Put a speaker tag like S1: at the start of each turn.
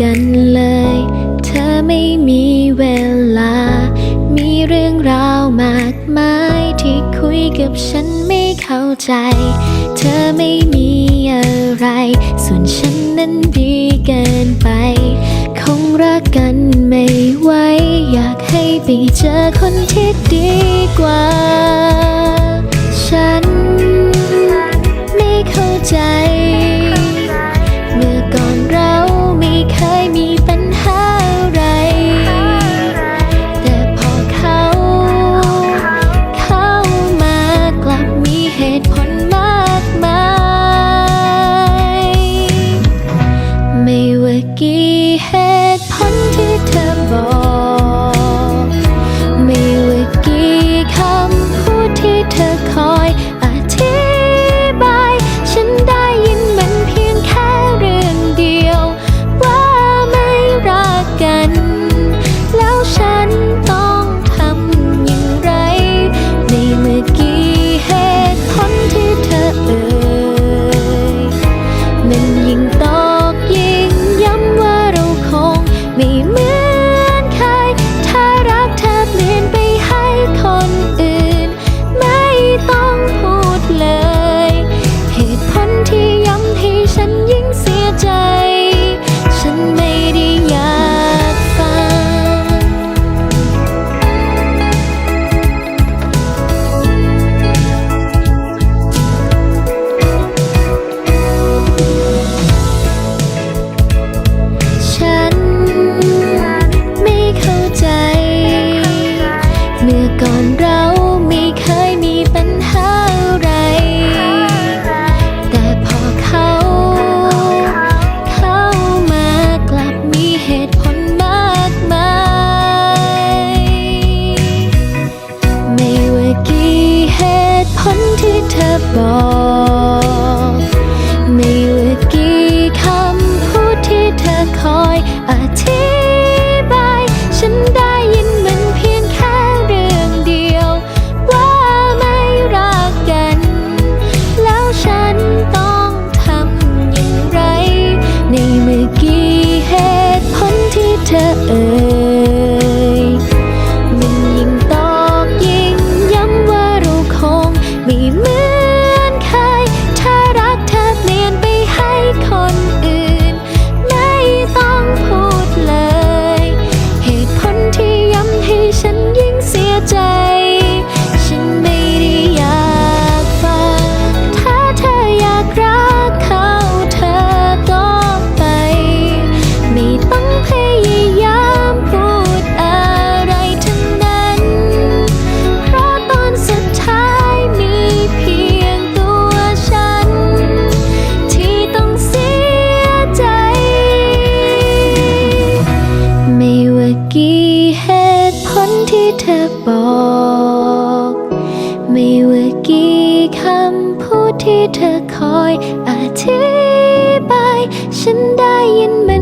S1: กันเลย เธอไม่มีเวลา มีเรื่องราวมากมายที่คุยกับฉันไม่เข้าใจ เธอไม่มีอะไร ส่วนฉันนั้นดีเกินไป คงรักกันไม่ไหวอยากให้ไปเจอคนที่ดีกว่า ใจ ที่เธอคอยอธิบาย ฉันได้ยินมัน